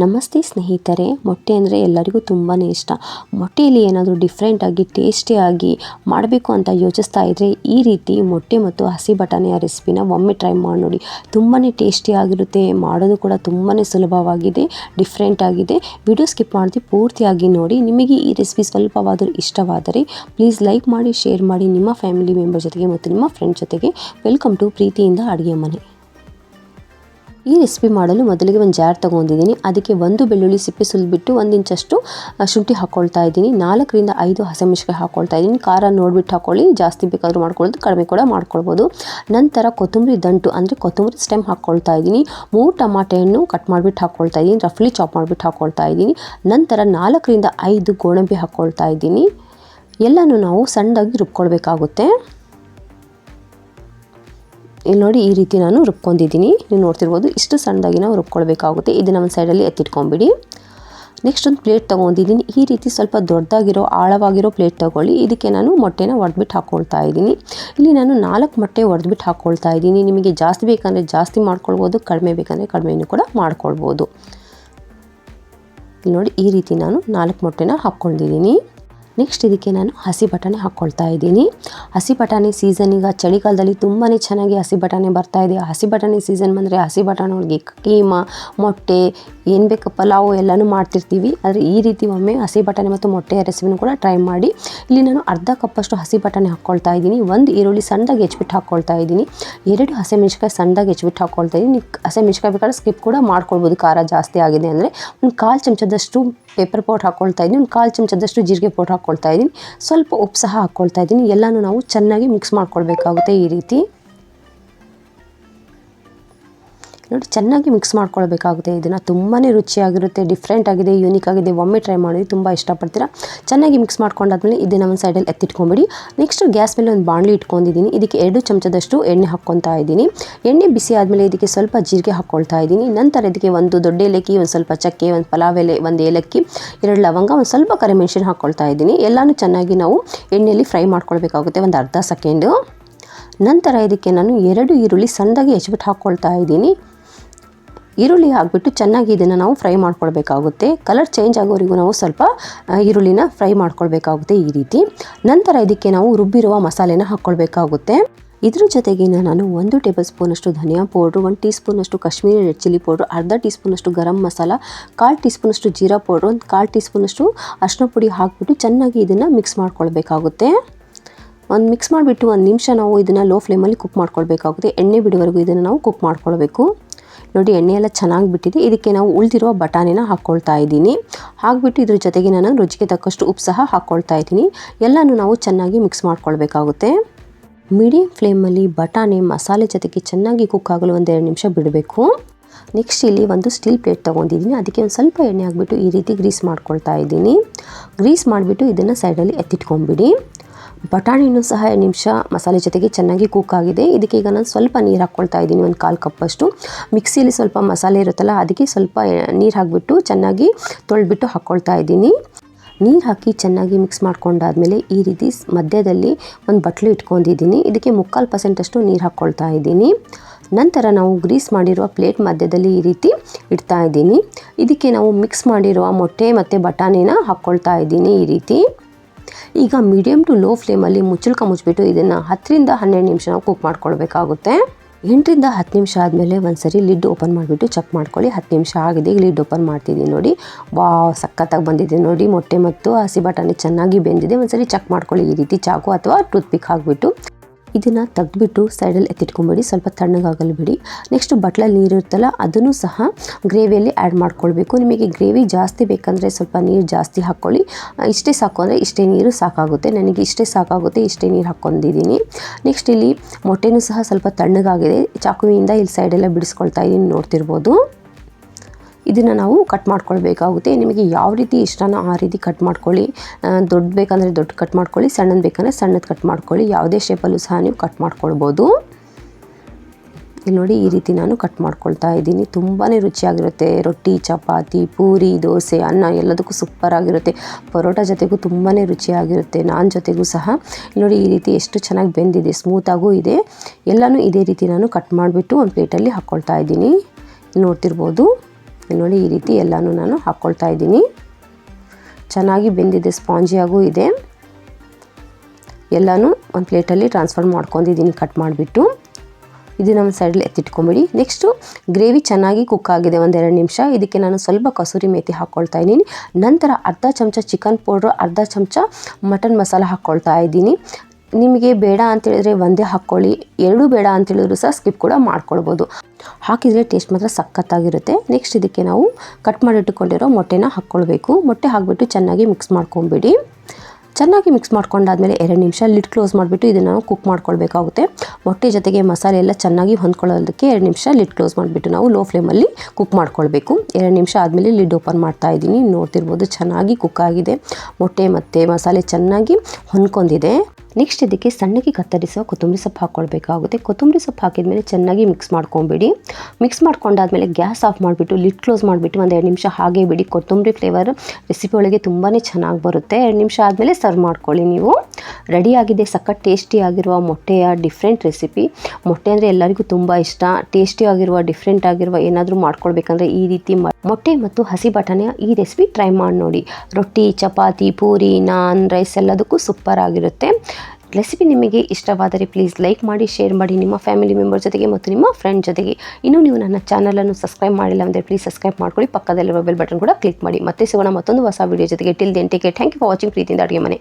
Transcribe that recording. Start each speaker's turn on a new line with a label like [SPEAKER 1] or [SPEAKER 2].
[SPEAKER 1] ನಮಸ್ತೆ ಸ್ನೇಹಿತರೆ. ಮೊಟ್ಟೆ ಅಂದರೆ ಎಲ್ಲರಿಗೂ ತುಂಬಾ ಇಷ್ಟ. ಮೊಟ್ಟೆಯಲ್ಲಿ ಏನಾದರೂ ಡಿಫ್ರೆಂಟಾಗಿ ಟೇಸ್ಟಿಯಾಗಿ ಮಾಡಬೇಕು ಅಂತ ಯೋಚಿಸ್ತಾ ಇದ್ದರೆ ಈ ರೀತಿ ಮೊಟ್ಟೆ ಮತ್ತು ಹಸಿ ಬಟಾಣಿಯ ರೆಸಿಪಿನ ಒಮ್ಮೆ ಟ್ರೈ ಮಾಡಿ ನೋಡಿ ತುಂಬಾ ಟೇಸ್ಟಿಯಾಗಿರುತ್ತೆ ಮಾಡೋದು ಕೂಡ ತುಂಬಾ ಸುಲಭವಾಗಿದೆ ಡಿಫ್ರೆಂಟ್ ಆಗಿದೆ. ವಿಡಿಯೋ ಸ್ಕಿಪ್ ಮಾಡದೆ ಪೂರ್ತಿಯಾಗಿ ನೋಡಿ. ನಿಮಗೆ ಈ ರೆಸಿಪಿ ಸ್ವಲ್ಪವಾದರೂ ಇಷ್ಟವಾದರೆ ಪ್ಲೀಸ್ ಲೈಕ್ ಮಾಡಿ ಶೇರ್ ಮಾಡಿ. ನಿಮ್ಮ ಫ್ಯಾಮಿಲಿ ಮೆಂಬರ್ ಜೊತೆಗೆ ಮತ್ತು ನಿಮ್ಮ ಫ್ರೆಂಡ್ ಜೊತೆಗೆ. ವೆಲ್ಕಮ್ ಟು ಪ್ರೀತಿಯಿಂದ ಅಡುಗೆ ಮನೆ. ಈ ರೆಸಿಪಿ ಮಾಡಲು ಮೊದಲಿಗೆ ಒಂದು ಜಾರ್ ತೊಗೊಂಡಿದ್ದೀನಿ. ಅದಕ್ಕೆ ಒಂದು ಬೆಳ್ಳುಳ್ಳಿ ಸಿಪ್ಪೆ ಸುಲಿದ್ಬಿಟ್ಟು ಒಂದು ಇಂಚಷ್ಟು ಶುಂಠಿ ಹಾಕ್ಕೊಳ್ತಾ ಇದ್ದೀನಿ. ನಾಲ್ಕರಿಂದ ಐದು ಹಸಿಮೆಣಸಿಕಾಯಿ ಹಾಕ್ಕೊಳ್ತಾ ಇದ್ದೀನಿ. ಖಾರ ನೋಡಿಬಿಟ್ಟು ಹಾಕ್ಕೊಳ್ಳಿ ಜಾಸ್ತಿ ಬೇಕಾದರೂ ಮಾಡ್ಕೊಳ್ಳೋದು, ಕಡಿಮೆ ಕೂಡ ಮಾಡ್ಕೊಳ್ಬೋದು. ನಂತರ ಕೊತ್ತಂಬರಿ ದಂಟು, ಅಂದರೆ ಕೊತ್ತಂಬರಿ ಸ್ಟೆಮ್ ಹಾಕ್ಕೊಳ್ತಾ ಇದ್ದೀನಿ. ಮೂರು ಟಮಾಟೆಯನ್ನು ಕಟ್ ಮಾಡಿಬಿಟ್ಟು ಹಾಕ್ಕೊಳ್ತಾ ಇದ್ದೀನಿ. ರಫ್ಲಿ ಚಾಪ್ ಮಾಡಿಬಿಟ್ಟು ಹಾಕ್ಕೊಳ್ತಾ ಇದ್ದೀನಿ. ನಂತರ ನಾಲ್ಕರಿಂದ ಐದು ಗೋಡಂಬಿ ಹಾಕ್ಕೊಳ್ತಾ ಇದ್ದೀನಿ. ಎಲ್ಲನೂ ನಾವು ಸಣ್ಣದಾಗಿ ರುಬ್ಕೊಳ್ಬೇಕಾಗುತ್ತೆ. ಇಲ್ಲಿ ನೋಡಿ ಈ ರೀತಿ ನಾನು ರುಬ್ಕೊಂಡಿದ್ದೀನಿ. ನೀವು ನೋಡ್ತಿರ್ಬೋದು ಇಷ್ಟು ಸಣ್ಣದಾಗಿ ನಾವು ರುಬ್ಕೊಳ್ಬೇಕಾಗುತ್ತೆ. ಇದನ್ನು ಒಂದು ಸೈಡಲ್ಲಿ ಎತ್ತಿಟ್ಕೊಂಬಿಡಿ. ನೆಕ್ಸ್ಟ್ ಒಂದು ಪ್ಲೇಟ್ ತೊಗೊಂಡಿದ್ದೀನಿ. ಈ ರೀತಿ ಸ್ವಲ್ಪ ದೊಡ್ಡದಾಗಿರೋ, ಆಳವಾಗಿರೋ ಪ್ಲೇಟ್ ತೊಗೊಳ್ಳಿ. ಇದಕ್ಕೆ ನಾನು ಮೊಟ್ಟೆನ ಒಡೆದ್ಬಿಟ್ಟು ಹಾಕ್ಕೊಳ್ತಾ ಇದ್ದೀನಿ. ಇಲ್ಲಿ ನಾನು ನಾಲ್ಕು ಮೊಟ್ಟೆ ಒಡೆದ್ಬಿಟ್ಟು ಹಾಕ್ಕೊಳ್ತಾ ಇದ್ದೀನಿ. ನಿಮಗೆ ಜಾಸ್ತಿ ಬೇಕಂದರೆ ಜಾಸ್ತಿ ಮಾಡ್ಕೊಳ್ಬೋದು, ಕಡಿಮೆ ಬೇಕಂದರೆ ಕಡಿಮೆನೂ ಕೂಡ ಮಾಡ್ಕೊಳ್ಬೋದು. ಇಲ್ಲಿ ನೋಡಿ ಈ ರೀತಿ ನಾನು ನಾಲ್ಕು ಮೊಟ್ಟೆನ ಹಾಕ್ಕೊಂಡಿದ್ದೀನಿ. ನೆಕ್ಸ್ಟ್ ಇದಕ್ಕೆ ನಾನು ಹಸಿ ಬಟಾಣಿ ಹಾಕ್ಕೊಳ್ತಾ ಇದ್ದೀನಿ. ಹಸಿ ಬಟಾಣಿ ಸೀಸನ್ ಈಗ ಚಳಿಗಾಲದಲ್ಲಿ ತುಂಬಾ ಚೆನ್ನಾಗಿ ಹಸಿ ಬಟಾಣಿ ಬರ್ತಾ ಇದೆ. ಹಸಿ ಬಟಾಣಿ ಸೀಸನ್ ಬಂದರೆ ಹಸಿ ಬಟಾಣಿ ಒಳಗೆ ಕೀಮ, ಮೊಟ್ಟೆ, ಏನು ಬೇಕು ಪಲಾವು ಎಲ್ಲನೂ ಮಾಡ್ತಿರ್ತೀವಿ. ಆದರೆ ಈ ರೀತಿ ಒಮ್ಮೆ ಹಸಿ ಬಟಾಣಿ ಮತ್ತು ಮೊಟ್ಟೆಯ ರೆಸಿಪಿನೂ ಕೂಡ ಟ್ರೈ ಮಾಡಿ. ಇಲ್ಲಿ ನಾನು ಅರ್ಧ ಕಪ್ಪಷ್ಟು ಹಸಿ ಬಟಾಣಿ ಹಾಕ್ಕೊಳ್ತಾ ಇದ್ದೀನಿ. ಒಂದು ಈರುಳ್ಳಿ ಸಣ್ಣದಾಗಿ ಹೆಚ್ಚಿಬಿಟ್ಟು ಹಾಕ್ಕೊಳ್ತಾ ಇದ್ದೀನಿ. ಎರಡು ಹಸಿಮೆಣ್ಸಿಕಾಯಿ ಸಣ್ಣದಾಗಿ ಹೆಚ್ಚಿಬಿಟ್ಟು ಹಾಕ್ಕೊಳ್ತಾ ಇದ್ದೀನಿ. ಹಸಿ ಹಸಿಮೆಣ್ಸಿಕಾಯಿ ಬೇಕಾದ್ರೆ ಸ್ಕಿಪ್ ಕೂಡ ಮಾಡ್ಕೊಳ್ಬೋದು. ಖಾರ ಜಾಸ್ತಿ ಆಗಿದೆ ಅಂದರೆ ಒಂದು ಕಾಲು ಚಮಚದಷ್ಟು ಪೇಪರ್ ಪೌಡ್ರ್ ಹಾಕ್ಕೊಳ್ತಾ ಇದ್ದೀನಿ, ಒಂದು ಕಾಲು ಚಮಚದಷ್ಟು ಜೀರಿಗೆ ಪೌಡ್ರ್ ಹಾಕ್ಕೊಳ್ತಾ ಇದ್ದೀನಿ. ಸ್ವಲ್ಪ ಉಪ್ಪು ಸಹ ಹಾಕ್ಕೊಳ್ತಾ ಇದ್ದೀನಿ. ಎಲ್ಲನೂ ನಾವು ಚೆನ್ನಾಗಿ ಮಿಕ್ಸ್ ಮಾಡ್ಕೊಳ್ಬೇಕಾಗುತ್ತೆ ಈ ರೀತಿ. ನೋಡಿ, ಚೆನ್ನಾಗಿ ಮಿಕ್ಸ್ ಮಾಡ್ಕೊಳ್ಬೇಕಾಗುತ್ತೆ. ಇದನ್ನು ತುಂಬಾ ರುಚಿಯಾಗಿರುತ್ತೆ ಡಿಫ್ರೆಂಟ್ ಆಗಿದೆ ಯೂನಿಕ್ ಆಗಿದೆ. ಒಮ್ಮೆ ಟ್ರೈ ಮಾಡಿ ತುಂಬ ಇಷ್ಟಪಡ್ತೀರಾ? ಚೆನ್ನಾಗಿ ಮಿಕ್ಸ್ ಮಾಡ್ಕೊಂಡಾದ್ಮೇಲೆ ಇದನ್ನು ಒಂದು ಸೈಡಲ್ಲಿ ಎತ್ತಿಟ್ಕೊಂಬಿಡಿ. ನೆಕ್ಸ್ಟ್ ಗ್ಯಾಸ್ ಮೇಲೆ ಒಂದು ಬಾಣಲಿ ಇಟ್ಕೊಂಡಿದ್ದೀನಿ. ಇದಕ್ಕೆ ಎರಡು ಚಮಚದಷ್ಟು ಎಣ್ಣೆ ಹಾಕ್ಕೊತಾ ಇದ್ದೀನಿ. ಎಣ್ಣೆ ಬಿಸಿ ಆದಮೇಲೆ ಇದಕ್ಕೆ ಸ್ವಲ್ಪ ಜೀರಿಗೆ ಹಾಕ್ಕೊಳ್ತಾ ಇದ್ದೀನಿ. ನಂತರ ಇದಕ್ಕೆ ಒಂದು ದೊಡ್ಡ ಏಲಕ್ಕಿ, ಒಂದು ಸ್ವಲ್ಪ ಚಕ್ಕೆ, ಒಂದು ಪಲಾವ್ ಎಲೆ, ಒಂದು ಏಲಕ್ಕಿ, ಎರಡು ಲವಂಗ, ಒಂದು ಸ್ವಲ್ಪ ಕರಿಮೆಣಸಿನ ಹಾಕ್ಕೊಳ್ತಾ ಇದ್ದೀನಿ. ಎಲ್ಲನೂ ಚೆನ್ನಾಗಿ ನಾವು ಎಣ್ಣೆಯಲ್ಲಿ ಫ್ರೈ ಮಾಡ್ಕೊಳ್ಬೇಕಾಗುತ್ತೆ ಒಂದು ಅರ್ಧ ಸೆಕೆಂಡು ನಂತರ ಇದಕ್ಕೆ ನಾನು ಎರಡು ಈರುಳ್ಳಿ ಸಣ್ಣದಾಗಿ ಹೆಚ್ಚಿಬಿಟ್ಟು ಹಾಕ್ಕೊಳ್ತಾ ಇದ್ದೀನಿ. ಈರುಳ್ಳಿ ಹಾಕ್ಬಿಟ್ಟು ಚೆನ್ನಾಗಿ ಇದನ್ನು ನಾವು ಫ್ರೈ ಮಾಡ್ಕೊಳ್ಬೇಕಾಗುತ್ತೆ. ಕಲರ್ ಚೇಂಜ್ ಆಗೋವರೆಗೂ ನಾವು ಸ್ವಲ್ಪ ಈರುಳ್ಳಿನ ಫ್ರೈ ಮಾಡ್ಕೊಳ್ಬೇಕಾಗುತ್ತೆ ಈ ರೀತಿ. ನಂತರ ಇದಕ್ಕೆ ನಾವು ರುಬ್ಬಿರುವ ಮಸಾಲೆನ ಹಾಕ್ಕೊಳ್ಬೇಕಾಗುತ್ತೆ. ಇದ್ರ ಜೊತೆಗೆ ನಾನು ಒಂದು ಟೇಬಲ್ ಸ್ಪೂನಷ್ಟು ಧನಿಯಾ ಪೌಡ್ರು, ಒಂದು ಟೀ ಸ್ಪೂನಷ್ಟು ಕಾಶ್ಮೀರಿ ರೆಡ್ ಚಿಲ್ಲಿ ಪೌಡ್ರು, ಅರ್ಧ ಟೀ ಸ್ಪೂನಷ್ಟು ಗರಂ ಮಸಾಲ, ಕಾಲು ಟೀ ಸ್ಪೂನಷ್ಟು ಜೀರಾ ಪೌಡ್ರು, ಒಂದು ಕಾಲು ಟೀ ಸ್ಪೂನಷ್ಟು ಅರಿಶಿನ ಪುಡಿ ಹಾಕ್ಬಿಟ್ಟು ಚೆನ್ನಾಗಿ ಇದನ್ನು ಮಿಕ್ಸ್ ಮಾಡ್ಕೊಳ್ಬೇಕಾಗುತ್ತೆ. ಒಂದು ಮಿಕ್ಸ್ ಮಾಡಿಬಿಟ್ಟು ಒಂದು ನಿಮಿಷ ನಾವು ಇದನ್ನು ಲೋ ಫ್ಲೇಮಲ್ಲಿ ಕುಕ್ ಮಾಡ್ಕೊಳ್ಬೇಕಾಗುತ್ತೆ. ಎಣ್ಣೆ ಬಿಡುವರೆಗೂ ಇದನ್ನು ನಾವು ಕುಕ್ ಮಾಡ್ಕೊಳ್ಬೇಕು. ನೋಡಿ, ಎಣ್ಣೆ ಎಲ್ಲ ಚೆನ್ನಾಗಿ ಬಿಟ್ಟಿದೆ. ಇದಕ್ಕೆ ನಾವು ಉಳಿದಿರುವ ಬಟಾಣಿನ ಹಾಕ್ಕೊಳ್ತಾ ಇದ್ದೀನಿ. ಹಾಕ್ಬಿಟ್ಟು ಇದ್ರ ಜೊತೆಗೆ ನಾನು ರುಚಿಗೆ ತಕ್ಕಷ್ಟು ಉಪ್ಪು ಸಹ ಹಾಕ್ಕೊಳ್ತಾ ಇದ್ದೀನಿ. ಎಲ್ಲನೂ ನಾವು ಚೆನ್ನಾಗಿ ಮಿಕ್ಸ್ ಮಾಡ್ಕೊಳ್ಬೇಕಾಗುತ್ತೆ. ಮೀಡಿಯಂ ಫ್ಲೇಮಲ್ಲಿ ಬಟಾಣಿ ಮಸಾಲೆ ಜೊತೆಗೆ ಚೆನ್ನಾಗಿ ಕುಕ್ ಆಗಲು ಒಂದೆರಡು ನಿಮಿಷ ಬಿಡಬೇಕು. ನೆಕ್ಸ್ಟ್ ಇಲ್ಲಿ ಒಂದು ಸ್ಟೀಲ್ ಪ್ಲೇಟ್ ತೊಗೊಂಡಿದ್ದೀನಿ. ಅದಕ್ಕೆ ಒಂದು ಸ್ವಲ್ಪ ಎಣ್ಣೆ ಹಾಕ್ಬಿಟ್ಟು ಈ ರೀತಿ ಗ್ರೀಸ್ ಮಾಡ್ಕೊಳ್ತಾ ಇದ್ದೀನಿ. ಗ್ರೀಸ್ ಮಾಡಿಬಿಟ್ಟು ಇದನ್ನು ಸೈಡಲ್ಲಿ ಎತ್ತಿಟ್ಕೊಂಬಿಡಿ ಬಟಾಣಿನೂ ಸಹ ನಿಮಿಷ ಮಸಾಲೆ ಜೊತೆಗೆ ಚೆನ್ನಾಗಿ ಕುಕ್ ಆಗಿದೆ. ಇದಕ್ಕೆ ಈಗ ನಾನು ಸ್ವಲ್ಪ ನೀರು ಹಾಕ್ಕೊಳ್ತಾ ಇದ್ದೀನಿ, ಒಂದು ಕಾಲು ಕಪ್ಪಷ್ಟು ಮಿಕ್ಸಿಯಲ್ಲಿ ಸ್ವಲ್ಪ ಮಸಾಲೆ ಇರುತ್ತಲ್ಲ, ಅದಕ್ಕೆ ಸ್ವಲ್ಪ ನೀರು ಹಾಕಿಬಿಟ್ಟು ಚೆನ್ನಾಗಿ ತೊಳೆದ್ಬಿಟ್ಟು ಹಾಕ್ಕೊಳ್ತಾ ಇದ್ದೀನಿ. ನೀರು ಹಾಕಿ ಚೆನ್ನಾಗಿ ಮಿಕ್ಸ್ ಮಾಡ್ಕೊಂಡಾದ್ಮೇಲೆ ಈ ರೀತಿ ಮಧ್ಯದಲ್ಲಿ ಒಂದು ಬಟ್ಲು ಇಟ್ಕೊಂಡಿದ್ದೀನಿ. ಇದಕ್ಕೆ ಮುಕ್ಕಾಲು ಪರ್ಸೆಂಟಷ್ಟು ನೀರು ಹಾಕ್ಕೊಳ್ತಾ ಇದ್ದೀನಿ. ನಂತರ ನಾವು ಗ್ರೀಸ್ ಮಾಡಿರುವ ಪ್ಲೇಟ್ ಮಧ್ಯದಲ್ಲಿ ಈ ರೀತಿ ಇಡ್ತಾ ಇದ್ದೀನಿ. ಇದಕ್ಕೆ ನಾವು ಮಿಕ್ಸ್ ಮಾಡಿರುವ ಮೊಟ್ಟೆ ಮತ್ತು ಬಟಾಣಿನ ಹಾಕ್ಕೊಳ್ತಾ ಇದ್ದೀನಿ ಈ ರೀತಿ. ಈಗ ಮೀಡಿಯಮ್ ಟು ಲೋ ಫ್ಲೇಮಲ್ಲಿ ಮುಚ್ಚಳ್ಕ ಮುಚ್ಚಿಬಿಟ್ಟು ಇದನ್ನು ಹತ್ತರಿಂದ ಹನ್ನೆರಡು ನಿಮಿಷ ಕುಕ್ ಮಾಡ್ಕೊಳ್ಬೇಕಾಗುತ್ತೆ. ಎಂಟರಿಂದ ಹತ್ತು ನಿಮಿಷ ಆದಮೇಲೆ ಒಂದ್ಸರಿ ಲಿಡ್ ಓಪನ್ ಮಾಡಿಬಿಟ್ಟು ಚೆಕ್ ಮಾಡ್ಕೊಳ್ಳಿ. ಹತ್ತು ನಿಮಿಷ ಆಗಿದೆ, ಈಗ ಲಿಡ್ ಓಪನ್ ಮಾಡ್ತಿದ್ದೀನಿ ನೋಡಿ. ವಾ ಸಖತ್ತಾಗಿ ಬಂದಿದೆ ನೋಡಿ. ಮೊಟ್ಟೆ ಮತ್ತು ಹಸಿ ಬಟಾಣಿ ಚೆನ್ನಾಗಿ ಬೆಂದಿದೆ. ಒಂದ್ಸರಿ ಚೆಕ್ ಮಾಡ್ಕೊಳ್ಳಿ. ಈ ರೀತಿ ಚಾಕು ಅಥವಾ ಟೂತ್ ಪಿಕ್ ಹಾಕ್ಬಿಟ್ಟು ಇದನ್ನು ತೆಗೆದ್ಬಿಟ್ಟು ಸೈಡಲ್ಲಿ ಎತ್ತಿಟ್ಕೊಂಬಿಡಿ. ಸ್ವಲ್ಪ ತಣ್ಣಗಾಗಲು ಬಿಡಿ. ನೆಕ್ಸ್ಟ್ ಬಟ್ಲಲ್ಲಿ ನೀರು ಇರುತ್ತಲ್ಲ, ಅದನ್ನು ಸಹ ಗ್ರೇವಿಯಲ್ಲಿ ಆ್ಯಡ್ ಮಾಡ್ಕೊಳ್ಬೇಕು. ನಿಮಗೆ ಗ್ರೇವಿ ಜಾಸ್ತಿ ಬೇಕಂದರೆ ಸ್ವಲ್ಪ ನೀರು ಜಾಸ್ತಿ ಹಾಕ್ಕೊಳ್ಳಿ. ಇಷ್ಟೇ ಸಾಕು ಅಂದರೆ ಇಷ್ಟೇ ನೀರು ಸಾಕಾಗುತ್ತೆ. ನನಗೆ ಇಷ್ಟೇ ಸಾಕಾಗುತ್ತೆ, ಇಷ್ಟೇ ನೀರು ಹಾಕ್ಕೊಂಡಿದ್ದೀನಿ. ನೆಕ್ಸ್ಟ್ ಇಲ್ಲಿ ಮೊಟ್ಟೆನೂ ಸಹ ಸ್ವಲ್ಪ ತಣ್ಣಗಾಗಿದೆ. ಚಾಕುವಿಯಿಂದ ಇಲ್ಲಿ ಸೈಡೆಲ್ಲ ಬಿಡಿಸ್ಕೊಳ್ತಾ ಇದ್ದೀನಿ ನೋಡ್ತಿರ್ಬೋದು. ಇದನ್ನು ನಾವು ಕಟ್ ಮಾಡ್ಕೊಳ್ಬೇಕಾಗುತ್ತೆ. ನಿಮಗೆ ಯಾವ ರೀತಿ ಇಷ್ಟನೋ ಆ ರೀತಿ ಕಟ್ ಮಾಡ್ಕೊಳ್ಳಿ. ದೊಡ್ಡ ಬೇಕಂದರೆ ದೊಡ್ಡ ಕಟ್ ಮಾಡ್ಕೊಳ್ಳಿ, ಸಣ್ಣದು ಬೇಕಂದರೆ ಸಣ್ಣದು ಕಟ್ ಮಾಡ್ಕೊಳ್ಳಿ. ಯಾವುದೇ ಶೇಪಲ್ಲೂ ಸಹ ನೀವು ಕಟ್ ಮಾಡ್ಕೊಳ್ಬೋದು. ಇಲ್ಲಿ ನೋಡಿ ಈ ರೀತಿ ನಾನು ಕಟ್ ಮಾಡ್ಕೊಳ್ತಾ ಇದ್ದೀನಿ. ತುಂಬಾ ರುಚಿಯಾಗಿರುತ್ತೆ. ರೊಟ್ಟಿ, ಚಪಾತಿ, ಪೂರಿ, ದೋಸೆ, ಅನ್ನ ಎಲ್ಲದಕ್ಕೂ ಸೂಪರ್ ಆಗಿರುತ್ತೆ. ಪರೋಟ ಜೊತೆಗೂ ತುಂಬಾ ರುಚಿಯಾಗಿರುತ್ತೆ. ನಾನ್ ಜೊತೆಗೂ ಸಹ. ಇಲ್ಲಿ ನೋಡಿ ಈ ರೀತಿ ಎಷ್ಟು ಚೆನ್ನಾಗಿ ಬೆಂದಿದೆ. ಸ್ಮೂತಾಗೂ ಇದೆ. ಎಲ್ಲನೂ ಇದೇ ರೀತಿ ನಾನು ಕಟ್ ಮಾಡಿಬಿಟ್ಟು ಒಂದು ಪ್ಲೇಟಲ್ಲಿ ಹಾಕ್ಕೊಳ್ತಾ ಇದ್ದೀನಿ. ನೋಡ್ತಿರ್ಬೋದು. ನೋಡಿ, ಈ ರೀತಿ ಎಲ್ಲನೂ ನಾನು ಹಾಕ್ಕೊಳ್ತಾ ಇದ್ದೀನಿ. ಚೆನ್ನಾಗಿ ಬೆಂದಿದೆ, ಸ್ಪಾಂಜಿಯಾಗೂ ಇದೆ. ಎಲ್ಲನೂ ಒಂದು ಪ್ಲೇಟಲ್ಲಿ ಟ್ರಾನ್ಸ್ಫರ್ ಮಾಡ್ಕೊಂಡಿದ್ದೀನಿ, ಕಟ್ ಮಾಡಿಬಿಟ್ಟು. ಇದು ಒಂದು ಸೈಡಲ್ಲಿ ಎತ್ತಿಟ್ಕೊಂಬಿಡಿ. ನೆಕ್ಸ್ಟು ಗ್ರೇವಿ ಚೆನ್ನಾಗಿ ಕುಕ್ ಆಗಿದೆ ಒಂದೆರಡು ನಿಮಿಷ. ಇದಕ್ಕೆ ನಾನು ಸ್ವಲ್ಪ ಕಸೂರಿ ಮೇತಿ ಹಾಕ್ಕೊಳ್ತಾ ಇದ್ದೀನಿ. ನಂತರ ಅರ್ಧ ಚಮಚ ಚಿಕನ್ ಪೌಡ್ರ್ ಅರ್ಧ ಚಮಚ ಮಟನ್ ಮಸಾಲ ಹಾಕ್ಕೊಳ್ತಾ ಇದ್ದೀನಿ. ನಿಮಗೆ ಬೇಡ ಅಂತೇಳಿದ್ರೆ ಒಂದೇ ಹಾಕ್ಕೊಳ್ಳಿ, ಎರಡೂ ಬೇಡ ಅಂತೇಳಿದ್ರು ಸಹ ಸ್ಕಿಪ್ ಕೂಡ ಮಾಡ್ಕೊಳ್ಬೋದು. ಹಾಕಿದರೆ ಟೇಸ್ಟ್ ಮಾತ್ರ ಸಖತ್ತಾಗಿರುತ್ತೆ. ನೆಕ್ಸ್ಟ್ ಇದಕ್ಕೆ ನಾವು ಕಟ್ ಮಾಡಿಟ್ಟುಕೊಂಡಿರೋ ಮೊಟ್ಟೆನ ಹಾಕ್ಕೊಳ್ಬೇಕು. ಮೊಟ್ಟೆ ಹಾಕಿಬಿಟ್ಟು ಚೆನ್ನಾಗಿ ಮಿಕ್ಸ್ ಮಾಡ್ಕೊಂಬಿಡಿ. ಚೆನ್ನಾಗಿ ಮಿಕ್ಸ್ ಮಾಡ್ಕೊಂಡಾದ್ಮೇಲೆ ಎರಡು ನಿಮಿಷ ಲಿಡ್ ಕ್ಲೋಸ್ ಮಾಡಿಬಿಟ್ಟು ಇದನ್ನು ನಾವು ಕುಕ್ ಮಾಡ್ಕೊಳ್ಬೇಕಾಗುತ್ತೆ. ಮೊಟ್ಟೆ ಜೊತೆಗೆ ಮಸಾಲೆ ಎಲ್ಲ ಚೆನ್ನಾಗಿ ಹೊಂದ್ಕೊಳ್ಳೋದಕ್ಕೆ ಎರಡು ನಿಮಿಷ ಲಿಡ್ ಕ್ಲೋಸ್ ಮಾಡಿಬಿಟ್ಟು ನಾವು ಲೋ ಫ್ಲೇಮಲ್ಲಿ ಕುಕ್ ಮಾಡ್ಕೊಳ್ಬೇಕು. ಎರಡು ನಿಮಿಷ ಆದಮೇಲೆ ಲಿಡ್ ಓಪನ್ ಮಾಡ್ತಾ ಇದ್ದೀನಿ. ನೋಡ್ತಿರ್ಬೋದು ಚೆನ್ನಾಗಿ ಕುಕ್ ಆಗಿದೆ. ಮೊಟ್ಟೆ ಮತ್ತು ಮಸಾಲೆ ಚೆನ್ನಾಗಿ ಹೊಂದ್ಕೊಂಡಿದೆ. ನೆಕ್ಸ್ಟ್ ಇದಕ್ಕೆ ಸಣ್ಣಗೆ ಕತ್ತರಿಸೋ ಕೊತ್ತಂಬರಿ ಸೊಪ್ಪು ಹಾಕ್ಕೊಳ್ಬೇಕಾಗುತ್ತೆ. ಕೊತ್ತಂಬರಿ ಸೊಪ್ಪು ಹಾಕಿದ್ಮೇಲೆ ಚೆನ್ನಾಗಿ ಮಿಕ್ಸ್ ಮಾಡ್ಕೊಂಬಿಡಿ. ಮಿಕ್ಸ್ ಮಾಡ್ಕೊಂಡಾದ್ಮೇಲೆ ಗ್ಯಾಸ್ ಆಫ್ ಮಾಡಿಬಿಟ್ಟು ಲಿಡ್ ಕ್ಲೋಸ್ ಮಾಡಿಬಿಟ್ಟು ಒಂದು ಎರಡು ನಿಮಿಷ ಹಾಗೆ ಬಿಡಿ. ಕೊತ್ತಂಬರಿ ಫ್ಲೇವರ್ ರೆಸಿಪಿ ಒಳಗೆ ತುಂಬಾ ಚೆನ್ನಾಗಿ ಬರುತ್ತೆ. ಎರಡು ನಿಮಿಷ ಆದಮೇಲೆ ಸರ್ವ್ ಮಾಡ್ಕೊಳ್ಳಿ ನೀವು. ರೆಡಿಯಾಗಿದೆ ಸಖತ್ ಟೇಸ್ಟಿಯಾಗಿರುವ ಮೊಟ್ಟೆಯ ಡಿಫ್ರೆಂಟ್ ರೆಸಿಪಿ ಮೊಟ್ಟೆ ಅಂದರೆ ಎಲ್ಲರಿಗೂ ತುಂಬ ಇಷ್ಟ. ಟೇಸ್ಟಿಯಾಗಿರುವ ಡಿಫ್ರೆಂಟ್ ಆಗಿರುವ ಏನಾದರೂ ಮಾಡ್ಕೊಳ್ಬೇಕಂದ್ರೆ ಈ ರೀತಿ ಮೊಟ್ಟೆ ಮತ್ತು ಹಸಿ ಬಟಾಣಿಯ ಈ ರೆಸಿಪಿ ಟ್ರೈ ಮಾಡಿ ನೋಡಿ. ರೊಟ್ಟಿ, ಚಪಾತಿ, ಪೂರಿ, ನಾನ್ ರೈಸ್ ಎಲ್ಲದಕ್ಕೂ ಸೂಪರ್ ಆಗಿರುತ್ತೆ. ರೆಸಿಪಿ ನಿಮಗೆ ಇಷ್ಟವಾದರೆ ಪ್ಲೀಸ್ ಲೈಕ್ ಮಾಡಿ, ಶೇರ್ ಮಾಡಿ, ನಿಮ್ಮ ಫ್ಯಾಮಿಲಿ ಮೆಂಬರ್ ಜೊತೆಗೆ ಮತ್ತು ನಿಮ್ಮ ಫ್ರೆಂಡ್ ಜೊತೆಗೆ. ಇನ್ನೂ ನೀವು ನನ್ನ ಚಾನಲನ್ನು ಸಬ್ಸ್ಕ್ರೈಬ್ ಮಾಡಿಲ್ಲ ಅಂದರೆ ಪ್ಲೀಸ್ ಸಬ್ಸ್ಕ್ರೈಬ್ ಮಾಡ್ಕೊಳ್ಳಿ, ಪಕ್ಕದಲ್ಲಿರುವ ಬೆಲ್ ಬಟನ್ ಕೂಡ ಕ್ಲಿಕ್ ಮಾಡಿ. ಮತ್ತೆ ಸಿಗೋಣ ಮತ್ತೊಂದು ಹೊಸ ವೀಡಿಯೋ ಜೊತೆಗೆ. Till then take thank you for watching ಪ್ರೀತಿಯಿಂದ ಅಡುಗೆ ಮನೆ.